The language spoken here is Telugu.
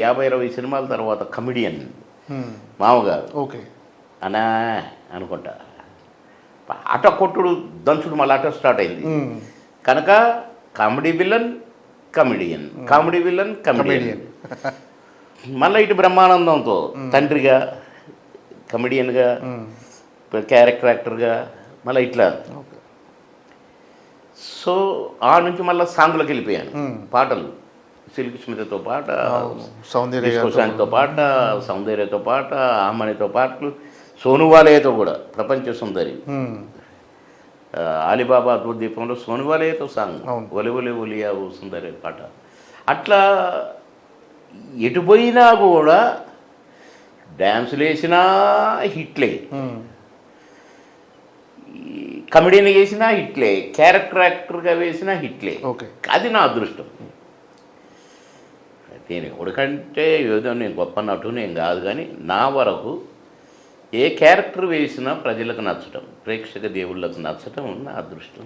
యాభై ఇరవై సినిమాల తర్వాత కమిడియన్ మ్మ్. మామగారు. ఓకే. అనా అనుకుంటా. ఆట కొట్టుడు దంచుడు మళ్ళీ ఆట స్టార్ట్ అయింది. మ్మ్. కనుక comedy villain comedian comedy villain comedian మళ్ళీ ఇటు బ్రహ్మానందంతో తండ్రిగా కమిడియన్గా. క్యారెక్టర్ యాక్టర్గా మళ్ళీ ఇట్లా. సో ఆ నుంచి మళ్ళీ సాంగ్లోకి వెళ్ళిపోయాను. పాటలు. సిల్క్ స్మితతో పాట అవును. సౌందర్య డిస్కో గారితో శాంతితో పాట. సౌందర్యతో పాట ఆమనితో పాటలు సోనువాలయతో కూడా ప్రపంచ సుందరి. అలీబాబా దీపంలో సోనువాలయతో సాంగ్. ఒలి ఒలి ఒలియావు సుందరి పాట. అట్లా ఎటు పోయినా కూడా డ్యాన్సులు వేసినా హిట్లే. కమెడీని వేసినా హిట్లే. క్యారెక్టర్ యాక్టర్గా వేసినా హిట్లే. అది నా అదృష్టం. నేను ఎవరికంటే ఏదో నేను గొప్ప నటు నేను కాదు కానీ నా వరకు ఏ క్యారెక్టర్ వేసినా ప్రజలకు నచ్చటం ప్రేక్షక దేవుళ్ళకు నచ్చటం నా అదృష్టం.